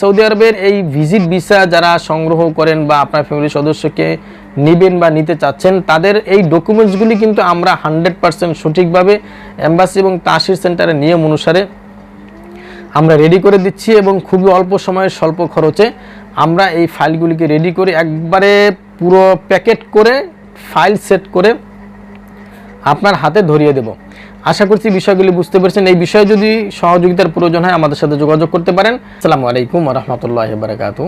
Saudi আরবের এই visit visa যারা সংগ্রহ করেন বা আপনার ফ্যামিলির সদস্যকে নেবেন বা নিতে চাচ্ছেন, তাদের এই ডকুমেন্টসগুলি কিন্তু আমরা হান্ড্রেড পার্সেন্ট সঠিকভাবে অ্যাম্বাসি এবং তাসির সেন্টারের নিয়ম অনুসারে আমরা রেডি করে দিচ্ছি এবং খুবই অল্প সময়ে স্বল্প খরচে আমরা এই ফাইলগুলিকে রেডি করে একবারে পুরো প্যাকেট করে ফাইল সেট করে আপনার হাতে ধরিয়ে দেব। আশা করছি বিষয়গুলি বুঝতে পেরেছেন। এই বিষয়ে যদি সহযোগিতার প্রয়োজন হয় আমাদের সাথে যোগাযোগ করতে পারেন। আসসালামু আলাইকুম রহমতুল্লাহ বারাকাতু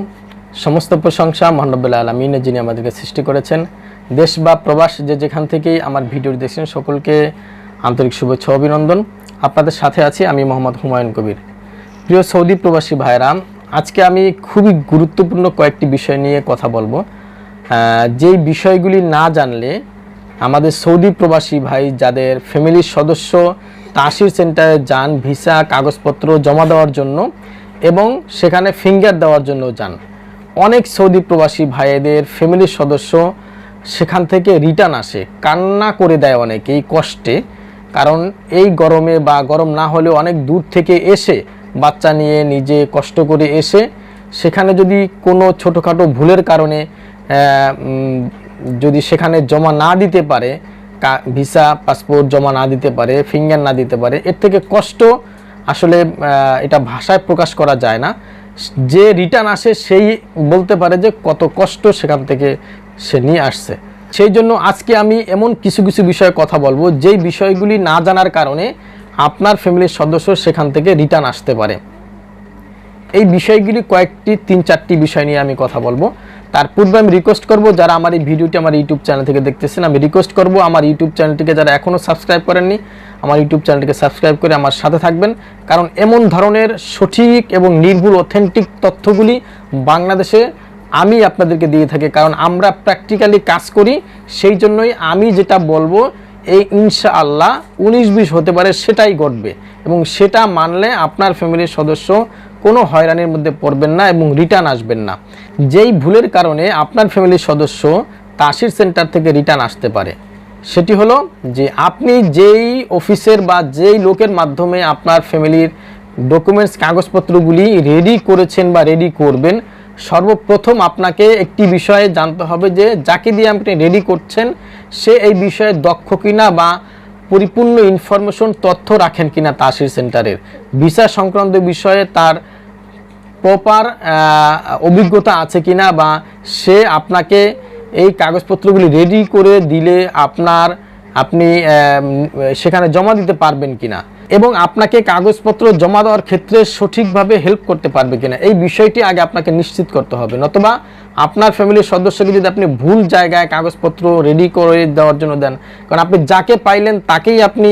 সমস্ত প্রশংসা মহানবুল্লাহ আলমিনে যিনি আমাদেরকে সৃষ্টি করেছেন। দেশ বা প্রবাস যে যেখান থেকেই আমার ভিডিও দেখছেন, সকলকে আন্তরিক শুভেচ্ছা অভিনন্দন। আপনাদের সাথে আছি আমি মোহাম্মদ হুমায়ুন কবির। প্রিয় সৌদি প্রবাসী ভাইরা আজকে আমি খুবই গুরুত্বপূর্ণ কয়েকটি বিষয় নিয়ে কথা বলব। যেই বিষয়গুলি না জানলে আমাদের সৌদি প্রবাসী ভাই যাদের ফ্যামিলির সদস্য তাসির সেন্টারে যান, ভিসা, কাগজপত্র জমা দেওয়ার জন্য এবং সেখানে ফিঙ্গার দেওয়ার জন্য যান। অনেক সৌদি প্রবাসী ভাইয়েদের ফ্যামিলির সদস্য সেখান থেকে রিটার্ন আসে। কান্না করে দেয় অনেক এই কষ্টে, কারণ এই গরমে বা গরম না হলেও অনেক দূর থেকে এসে, বাচ্চা নিয়ে নিজে কষ্ট করে এসে, সেখানে যদি কোনো ছোটোখাটো ভুলের কারণে যদি সেখানে জমা না দিতে পারে ভিসা, পাসপোর্ট জমা না দিতে পারে, ফিঙ্গার না দিতে পারে, এর থেকে কষ্ট আসলে এটা ভাষায় প্রকাশ করা যায় না। যে রিটার্ন আসে সেই বলতে পারে যে কত কষ্ট সেখান থেকে সে নিয়ে আসছে। সেই জন্য আজকে আমি এমন কিছু কিছু বিষয়ে কথা বলব, যেই বিষয়গুলি না জানার কারণে আপনার ফ্যামিলির সদস্য সেখান থেকে রিটার্ন আসতে পারে। এই বিষয়গুলি কয়েকটি, তিন, চারটি বিষয় নিয়ে আমি কথা বলব। তার পূর্বে আমি রিকোয়েস্ট করব, যারা আমার এই ভিডিওটি আমার ইউটিউব চ্যানেল থেকে দেখতেছেন, আমি রিকোয়েস্ট করব আমার ইউটিউব চ্যানেলটিকে যারা এখনও সাবস্ক্রাইব করেননি, আমার ইউটিউব চ্যানেলটিকে সাবস্ক্রাইব করে আমার সাথে থাকবেন। কারণ এমন ধরনের সঠিক এবং নির্ভুল অথেন্টিক তথ্যগুলি বাংলাদেশে আমি আপনাদেরকে দিয়ে থাকি। কারণ আমরা প্র্যাকটিক্যালি কাজ করি, সেই জন্যই আমি যেটা বলব, এই ইনশাআল্লাহ উনিশ বিশ হতে পারে সেটাই ঘটবে। এবং সেটা মানলে আপনার ফ্যামিলির সদস্য কোনো হয়রানির মধ্যে পড়বেন না এবং রিটার্ন আসবেন না। যেই ভুলের কারণে আপনার ফ্যামিলির সদস্য তাসির সেন্টার থেকে রিটার্ন আসতে পারে। সেটি হলো যে আপনি যেই অফিসের বা যেই লোকের মাধ্যমে আপনার ফ্যামিলির ডকুমেন্টস, কাগজপত্রগুলি রেডি করেছেন বা রেডি করবেন, সর্বপ্রথম আপনাকে একটি বিষয়ে জানতে হবে যে যাকে দিয়ে আপনি রেডি করছেন, সে এই বিষয়ে দক্ষ কিনা বা পরিপূর্ণ ইনফরমেশন, তথ্য রাখেন কিনা তাসির সেন্টারের। ভিসা সংক্রান্ত বিষয়ে তার প্রপার অভিজ্ঞতা আছে কিনা বা সে আপনাকে এই কাগজপত্রগুলি রেডি করে দিলে আপনার, আপনি সেখানে জমা দিতে পারবেন কিনা এবং আপনাকে কাগজপত্র জমা দেওয়ার ক্ষেত্রে সঠিকভাবে হেল্প করতে পারবে কিনা এই বিষয়টি আগে আপনাকে নিশ্চিত করতে হবে। নতুবা আপনার ফ্যামিলির সদস্যকে যদি আপনি ভুল জায়গায় কাগজপত্র রেডি করে দেওয়ার জন্য দেন, কারণ আপনি যাকে পাইলেন তাকেই আপনি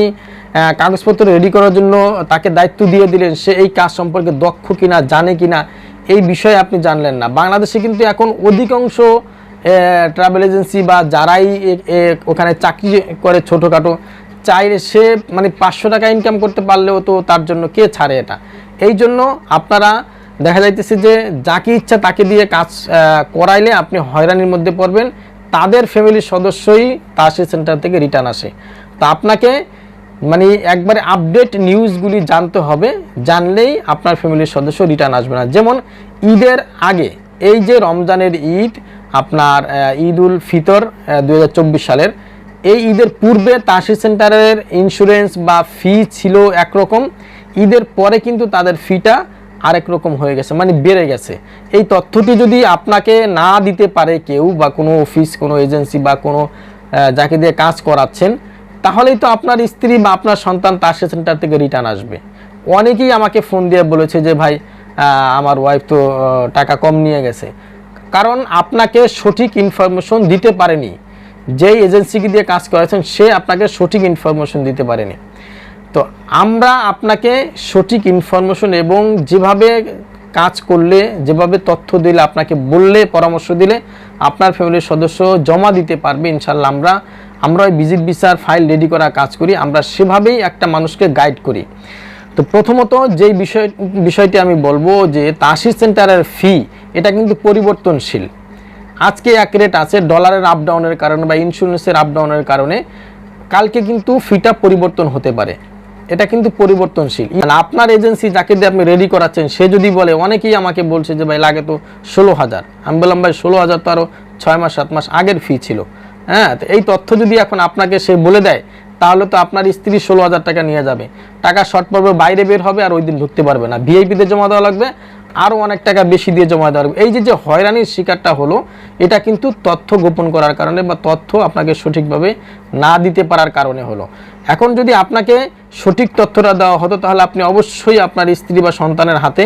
কাগজপত্র রেডি করার জন্য তাকে দায়িত্ব দিয়ে দিলেন। সে এই কাজ সম্পর্কে দক্ষ কিনা, জানে কিনা, এই বিষয়ে আপনি জানলেন না। বাংলাদেশে কিন্তু এখন অধিকাংশ ট্রাভেল এজেন্সি বা যারাই ওখানে চাকরি করে ছোটোখাটো, চাইলে সে মানে পাঁচশো টাকা ইনকাম করতে পারলেও তো তার জন্য কে ছাড়ে এটা? এই জন্য আপনারা দেখা যাইতেছে যে, যাকে ইচ্ছা তাকে দিয়ে কাজ করাইলে আপনি হয়রানির মধ্যে পড়বেন। তাদের ফ্যামিলির সদস্যই তাসি সেন্টার থেকে রিটার্ন আসে। তা আপনাকে মানে একবারে আপডেট নিউজগুলি জানতে হবে, জানলেই আপনার ফ্যামিলির সদস্য রিটার্ন আসবে না। যেমন ঈদের আগে, এই যে রমজানের ঈদ, আপনার ঈদ উল ফিতর দু হাজার চব্বিশ সালের, এই ঈদের পূর্বে তাসি সেন্টারের ইন্স্যুরেন্স বা ফি ছিল একরকম, ঈদের পরে কিন্তু তাদের ফিটা আরেক রকম হয়ে গেছে মানে বেড়ে গেছে। এই তথ্যটি যদি আপনাকে না দিতে পারে কেউ বা কোনো অফিস কোনো এজেন্সি বা কোনো যাকে দিয়ে কাজ করাচ্ছেন তাহলেই তো আপনার স্ত্রী বা আপনার সন্তান তাসি সেন্টার থেকে রিটার্ন আসবে। অনেকেই আমাকে ফোন দিয়ে বলেছে যে, ভাই আমার ওয়াইফ তো টাকা কম নিয়ে গেছে। কারণ আপনাকে সঠিক ইনফরমেশন দিতে পারেনি। যেই এজেন্সিকে দিয়ে কাজ করেছেন, সে আপনাকে সঠিক ইনফরমেশন দিতে পারেনি। তো আমরা আপনাকে সঠিক ইনফরমেশন এবং যেভাবে কাজ করলে, যেভাবে তথ্য দিলে, আপনাকে বললে, পরামর্শ দিলে, আপনার ফ্যামিলির সদস্য জমা দিতে পারবে ইনশাল্লাহ। আমরা আমরা ওই ভিজিট বিচার ফাইল রেডি করা কাজ করি, আমরা সেভাবেই একটা মানুষকে গাইড করি। তো প্রথমত যেই বিষয়, বিষয়টি আমি বলব যে তাসির সেন্টারের ফি এটা কিন্তু পরিবর্তনশীল। আজকে এক রেট আছে ডলারের আপ ডাউনের কারণে বা ইন্স্যুরেন্সের আপ ডাউনের কারণে, কালকে কিন্তু ফিটা পরিবর্তন হতে পারে। এটা কিন্তু পরিবর্তনশীল। মানে আপনার এজেন্সি যাকে দিয়ে আপনি রেডি করাচ্ছেন, সে যদি বলে, অনেকেই আমাকে বলছে যে, ভাই, লাগে তো ষোলো হাজার। আমি বললাম, ভাই, ষোলো হাজার তো আরও ছয় মাস, সাত মাস আগের ফি ছিল। হ্যাঁ তো এই তথ্য যদি এখন আপনাকে সে বলে দেয়, তাহলে তো আপনার স্ত্রী ষোলো হাজার টাকা নিয়ে যাবে। টাকা শর্ট পর্বে বাইরে বের হবে আর ওই দিন ঢুকতে পারবে না। ভিআইপিতে জমা দেওয়া লাগবে আরও অনেক টাকা বেশি দিয়ে জমা দেওয়া লাগবে। এই যে যে হয়রানির শিকারটা হলো, এটা কিন্তু তথ্য গোপন করার কারণে বা তথ্য আপনাকে সঠিকভাবে না দিতে পারার কারণে হলো। এখন যদি আপনাকে সঠিক তথ্যটা দেওয়া হতো, তাহলে আপনি অবশ্যই আপনার স্ত্রী বা সন্তানের হাতে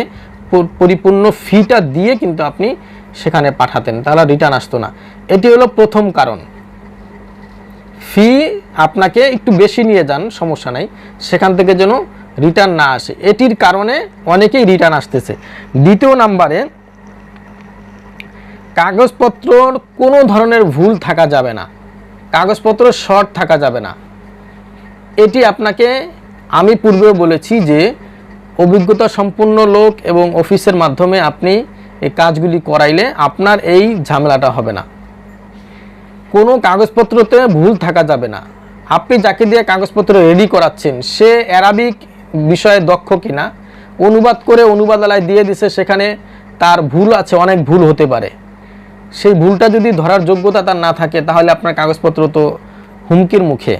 পরিপূর্ণ ফিটা দিয়ে কিন্তু আপনি সেখানে পাঠাতেন, তাহলে রিটার্ন আসতো না। এটি হলো প্রথম কারণ। ফি আপনাকে একটু বেশি নিয়ে যান, সমস্যা নাই। সেখান থেকে যেন রিটার্ন না আসে। এটির কারণে অনেকেই রিটার্ন আসতেছে। দ্বিতীয় নাম্বারে, কাগজপত্রর কোনো ধরনের ভুল থাকা যাবে না। কাগজপত্র শর্ট থাকা যাবে না। এটি আপনাকে, আমি পূর্বেও বলেছি যে, অভিজ্ঞতা সম্পন্ন লোক এবং অফিসের মাধ্যমে আপনি এই কাজগুলি করাইলে আপনার এই ঝামেলাটা হবে না। কোনো কাগজপত্রতে ভুল থাকা যাবে না। আপনি যাকে দিয়ে কাগজপত্র রেডি করাচ্ছেন, সে অ্যারাবিক বিষয়ে দক্ষ কিনা, অনুবাদ করে অনুবাদালায় দিয়ে দিছে, সেখানে তার ভুল আছে, অনেক ভুল হতে পারে। সেই ভুলটা যদি ধরার যোগ্যতা তার না থাকে, তাহলে আপনার কাগজপত্র তো হুমকির মুখে।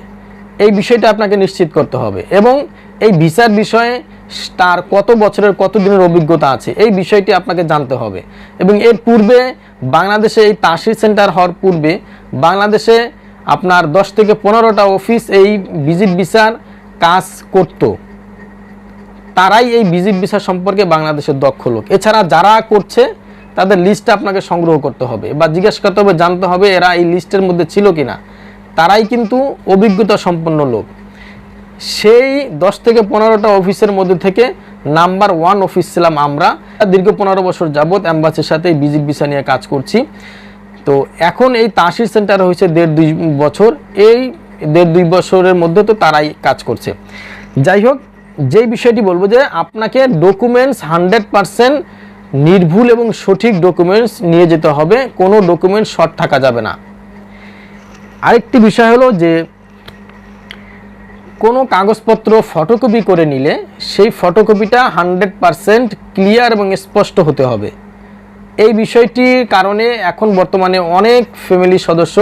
এই বিষয়টা আপনাকে নিশ্চিত করতে হবে। এবং এই ভিসার বিষয়ে তার কত বছরের, কত দিনের অভিজ্ঞতা আছে, এই বিষয়টি আপনাকে জানতে হবে। এবং এর পূর্বে বাংলাদেশে এই তাসির সেন্টার হওয়ার পূর্বে বাংলাদেশে আপনার দশ থেকে পনেরোটা অফিস এই ভিজিট ভিসার কাজ করতো। তারাই এই ভিজিট ভিসা সম্পর্কে বাংলাদেশের দক্ষ লোক। এছাড়া যারা করছে, তাদের লিস্টটা আপনাকে সংগ্রহ করতে হবে বা জিজ্ঞেস করতে হবে, জানতে হবে এরা এই লিস্টের মধ্যে ছিল কিনা। তারাই কিন্তু অভিজ্ঞতা সম্পন্ন লোক। সেই দশ থেকে পনেরোটা অফিসের মধ্যে থেকে নাম্বার ওয়ান অফিস ছিলাম আমরা। দীর্ঘ পনেরো বছর যাবৎ অ্যাম্বাসির সাথে ভিজিট ভিসা নিয়ে কাজ করছি। তো এখন এই তাসির সেন্টার হয়েছে দেড় দুই বছর। এই দেড় দুই বছরের মধ্যে তো তারাই কাজ করছে। যাই হোক যেই বিষয়টি বলব যে আপনাকে ডকুমেন্টস হান্ড্রেড পারসেন্ট নির্ভুল এবং সঠিক ডকুমেন্টস নিয়ে যেতে হবে, কোনো ডকুমেন্টস শর্ট থাকা যাবে না। আরেকটি বিষয় হলো যে, কোনো কাগজপত্র ফটোকপি করে নিলে সেই ফটোকপিটা হান্ড্রেড পারসেন্ট ক্লিয়ার এবং স্পষ্ট হতে হবে। এই বিষয়টির কারণে এখন বর্তমানে অনেক ফ্যামিলি সদস্য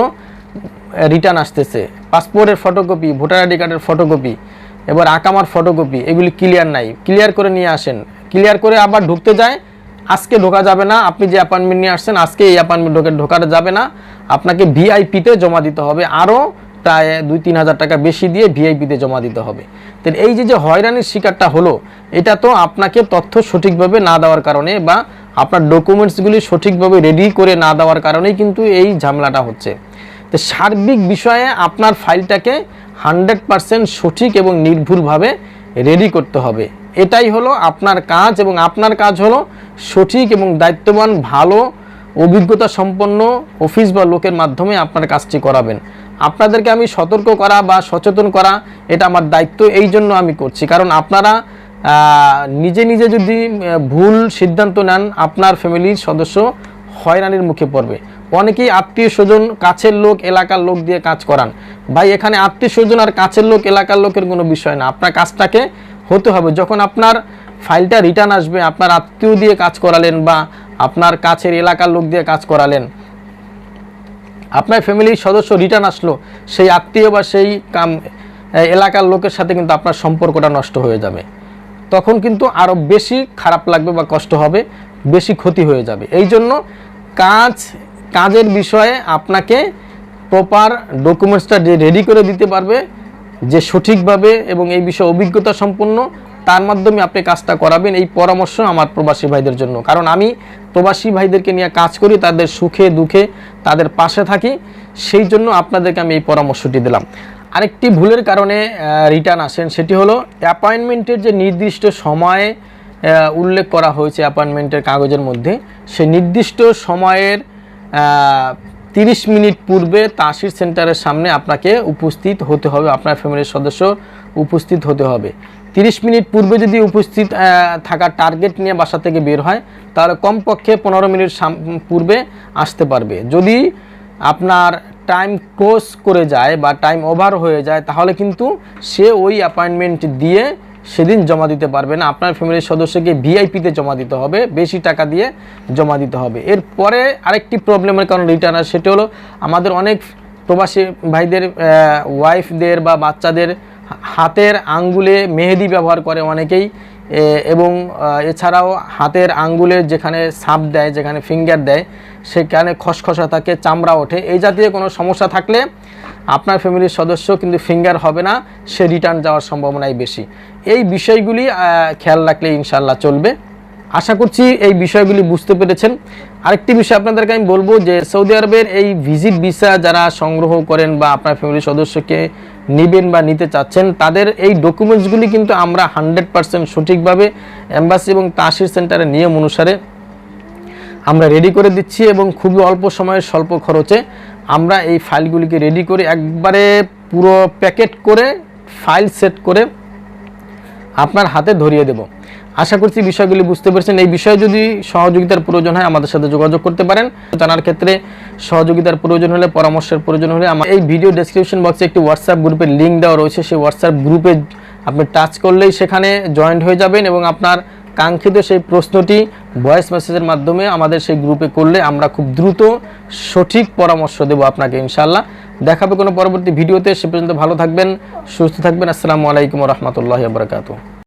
রিটার্ন আসতেছে। পাসপোর্টের ফটোকপি ভোটার আইডি কার্ডের ফটোকপি এবার আকামার ফটোকপি এগুলি ক্লিয়ার নাই। ক্লিয়ার করে নিয়ে আসেন। ক্লিয়ার করে আবার ঢুকতে যায়। আজকে ঢোকা যাবে না। আপনি যে অ্যাপয়েন্টমেন্ট নিয়ে আসছেন, আজকে এই অ্যাপয়েন্টমেন্ট ঢোকে ঢোকাতে যাবে না। আপনাকে ভিআইপিতে জমা দিতে হবে। আরও প্রায় দুই তিন হাজার টাকা বেশি দিয়ে ভিআইপিতে জমা দিতে হবে। তো এই যে যে হয়রানির শিকারটা হলো, এটা তো আপনাকে তথ্য সঠিকভাবে না দেওয়ার কারণে বা আপনার ডকুমেন্টসগুলি সঠিকভাবে রেডি করে না দেওয়ার কারণেই কিন্তু এই ঝামেলাটা হচ্ছে। তো সার্বিক বিষয়ে আপনার ফাইলটাকে হান্ড্রেড পারসেন্ট সঠিক এবং নির্ভুলভাবে রেডি করতে হবে। এটাই হলো আপনার কাজ এবং আপনার কাজ হলো সঠিক এবং দায়িত্ববান, ভালো অভিজ্ঞতা সম্পন্ন অফিস বা লোকের মাধ্যমে আপনার কাজটি করাবেন। আপনাদেরকে আমি সতর্ক করা বা সচেতন করা, এটা আমার দায়িত্ব, এই জন্য আমি করছি। কারণ আপনারা নিজে নিজে যদি ভুল সিদ্ধান্ত নেন, আপনার ফ্যামিলির সদস্য হয়রানির মুখে পড়বে। অনেকেই আত্মীয় স্বজন কাছের লোক, এলাকার লোক দিয়ে কাজ করান। ভাই, এখানে আত্মীয় স্বজন আর কাছের লোক, এলাকার লোকের কোনো বিষয় না। আপনার কাজটাকে হতে হবে। যখন আপনার ফাইলটা রিটার্ন আসবে, আপনার আত্মীয় দিয়ে কাজ করালেন বা আপনার কাছের এলাকার লোক দিয়ে কাজ করালেন, আপনার ফ্যামিলির সদস্য রিটার্ন আসলো, সেই আত্মীয় বা সেই কাম এলাকার লোকের সাথে কিন্তু আপনার সম্পর্কটা নষ্ট হয়ে যাবে। তখন কিন্তু আরও বেশি খারাপ লাগবে বা কষ্ট হবে, বেশি ক্ষতি হয়ে যাবে। এই জন্য কাজ কাজের বিষয়ে আপনাকে প্রপার ডকুমেন্টসটা রেডি করে দিতে পারবে, যে সঠিকভাবে এবং এই বিষয়ে অভিজ্ঞতা সম্পন্ন, তার মাধ্যমে আপনি কাজটা করাবেন এই পরামর্শ আমার প্রবাসী ভাইদের জন্য। কারণ আমি প্রবাসী ভাইদেরকে নিয়ে কাজ করি, তাদের সুখে, দুঃখে, তাদের পাশে থাকি, সেই জন্য আপনাদেরকে আমি এই পরামর্শটি দিলাম। আরেকটি ভুলের কারণে রিটার্ন আসেন, সেটি হলো অ্যাপয়েন্টমেন্টের যে নির্দিষ্ট সময়ে উল্লেখ করা হয়েছে অ্যাপয়েন্টমেন্টের কাগজের মধ্যে সেই নির্দিষ্ট সময়ের তিরিশ মিনিট পূর্বে তাসির সেন্টারের সামনে আপনাকে উপস্থিত হতে হবে, আপনার ফ্যামিলির সদস্য উপস্থিত হতে হবে। তিরিশ মিনিট পূর্বে যদি উপস্থিত থাকার টার্গেট নিয়ে বাসা থেকে বের হয়, তাহলে কমপক্ষে পনেরো মিনিট পূর্বে আসতে পারবে। যদি আপনার টাইম ক্লোজ করে যায় বা টাইম ওভার হয়ে যায়, তাহলে কিন্তু সে ওই অ্যাপয়েন্টমেন্ট দিয়ে সেদিন জমা দিতে পারবে না। আপনার ফ্যামিলির সদস্যকে ভিআইপিতে জমা দিতে হবে, বেশি টাকা দিয়ে জমা দিতে হবে। এরপরে আরেকটি প্রবলেমের কারণ রিটার্ন আর সেটা হলো আমাদের অনেক প্রবাসী ভাইদের ওয়াইফদের বা বাচ্চাদের হাতের আঙ্গুলে মেহেদি ব্যবহার করে অনেকেই এবং এছাড়াও হাতের আঙ্গুলের যেখানে সাপ দেয়, যেখানে ফিঙ্গার দেয়, সেখানে খসখসা থাকে, চামড়া ওঠে। এই জাতীয় কোনো সমস্যা থাকলে আপনার ফ্যামিলির সদস্য কিন্তু ফিঙ্গার হবে না, সে রিটার্ন যাওয়ার সম্ভাবনাই বেশি। এই বিষয়গুলি খেয়াল রাখলে ইনশাল্লাহ চলবে। আশা করছি এই বিষয়গুলি বুঝতে পেরেছেন। আরেকটি বিষয় আপনাদেরকে আমি বলব যে সৌদি আরবের এই ভিজিট ভিসা যারা সংগ্রহ করেন বা আপনার ফ্যামিলির সদস্যকে নেবেন বা নিতে চাচ্ছেন, তাদের এই ডকুমেন্টসগুলি কিন্তু আমরা হান্ড্রেড পার্সেন্ট সঠিকভাবে অ্যাম্বাসি এবং তাসির সেন্টারের নিয়ম অনুসারে আমরা রেডি করে দিচ্ছি এবং খুবই অল্প সময়ে স্বল্প খরচে আমরা এই ফাইলগুলিকে রেডি করে একবারে পুরো প্যাকেট করে ফাইল সেট করে আপনার হাতে ধরিয়ে দেব। আশা করছি বিষয়গুলি বুঝতে পেরেছেন। এই বিষয়ে যদি সহযোগিতার প্রয়োজন হয় আমাদের সাথে যোগাযোগ করতে পারেন। জানার ক্ষেত্রে সহযোগিতার প্রয়োজন হলে, পরামর্শের প্রয়োজন হলে আমার এই ভিডিও ডেসক্রিপশন বক্সে একটি হোয়াটসঅ্যাপ গ্রুপের লিঙ্ক দেওয়া রয়েছে। সেই হোয়াটসঅ্যাপ গ্রুপে আপনি টাচ করলেই সেখানে জয়েন্ট হয়ে যাবেন এবং আপনার কাঙ্ক্ষিত সেই প্রশ্নটি ভয়েস মেসেজের মাধ্যমে আমাদের সেই গ্রুপে করলে আমরা খুব দ্রুত সঠিক পরামর্শ দেব আপনাকে ইনশাল্লাহ দেখাবে কোনো পরবর্তী ভিডিওতে, সে পর্যন্ত ভালো থাকবেন, সুস্থ থাকবেন। আসসালামু আলাইকুম রহমতুল্লাহ বরকাতু